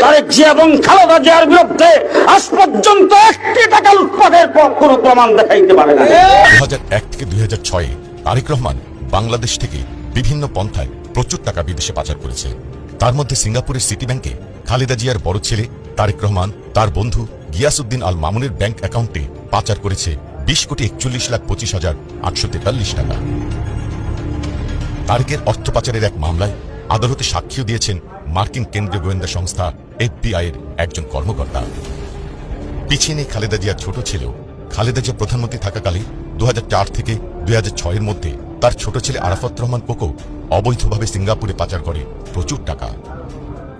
জিয়ার বিরুদ্ধে আজ পর্যন্ত একটি টাকা লুটপাটের প- কোনো প্রমাণ দেখাইতে পারে না। দু থেকে দুই ছয়ে, তারেক রহমান বাংলাদেশ থেকে বিভিন্ন পন্থায় প্রচুর টাকা বিদেশে পাচার করেছে। তার মধ্যে সিঙ্গাপুরের সিটি ব্যাংকে খালেদা জিয়ার বড় ছেলে তারেক রহমান, তার বন্ধু গিয়াসউদ্দিন আল মামুনের ব্যাংক অ্যাকাউন্টে পাচার করেছে বিশ কোটি একচল্লিশ লাখ পঁচিশ হাজার আটশো তেতাল্লিশ টাকা। তারেকের অর্থ পাচারের এক মামলায় আদালতে সাক্ষ্য দিয়েছেন মার্কিন কেন্দ্রীয় গোয়েন্দা সংস্থা এফবিআই এর একজন কর্মকর্তা। পিছিয়ে নেই খালেদা জিয়ার ছোট ছেলেও। খালেদা জিয়া প্রধানমন্ত্রী থাকাকালে দু হাজার চার থেকে দুই এর মধ্যে তার ছোট ছেলে আরাফাত রহমান কোকো অবৈধভাবে সিঙ্গাপুরে পাচার করে প্রচুর টাকা।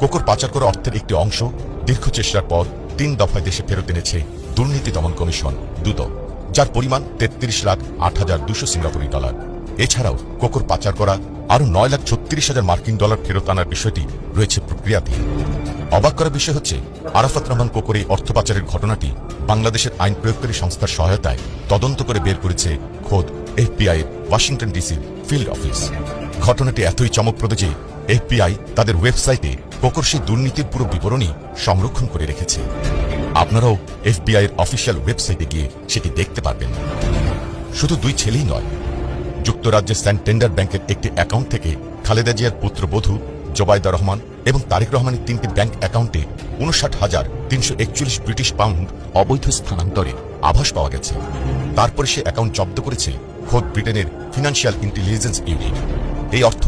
কোকোর পাচার করা অর্থের একটি অংশ দীর্ঘ চেষ্টার পর তিন দফায় দেশে ফেরত এনেছে দুর্নীতি দমন কমিশন, দুদক, যার পরিমাণ তেত্রিশ লাখ আট হাজার দুশো সিঙ্গাপুরি ডলার। এছাড়াও কোকোর পাচার করা আরও নয় লাখ ছত্রিশ হাজার মার্কিন ডলার ফেরত আনার বিষয়টি রয়েছে প্রক্রিয়াধীন। অবাক করার বিষয় হচ্ছে, আরাফাত রহমান কোকর এই অর্থ পাচারের ঘটনাটি বাংলাদেশের আইন প্রয়োগকারী সংস্থার সহায়তায় তদন্ত করে বের করেছে খোদ এফবিআই ওয়াশিংটন ডিসির ফিল্ড অফিস। ঘটনাটি এতই চমকপ্রদ যে এফবিআই তাদের ওয়েবসাইটে কোকর সেই দুর্নীতির পুরো বিবরণী সংরক্ষণ করে রেখেছে। আপনারাও এফবিআই এর অফিসিয়াল ওয়েবসাইটে গিয়ে সেটি দেখতে পারবেন। শুধু দুই ছেলেই নয় যুক্তরাজ্যের স্যান্টেন্ডার ব্যাংকের একটি অ্যাকাউন্ট থেকে খালেদা জিয়ার পুত্রবধূ জোবায়দা রহমান এবং তারেক রহমানের তিনটি ব্যাংক অ্যাকাউন্টে উনষাট হাজার তিনশো একচল্লিশ ব্রিটিশ পাউন্ড অবৈধ স্থানান্তরে আভাস পাওয়া গেছে। তারপরে সে অ্যাকাউন্ট জব্দ করেছে খোদ ব্রিটেনের ফিনান্সিয়াল ইন্টেলিজেন্স ইউনিট। এই অর্থ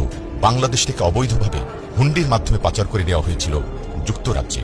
বাংলাদেশ থেকে অবৈধভাবে হুন্ডির মাধ্যমে পাচার করে নেওয়া হয়েছিল যুক্তরাজ্যে।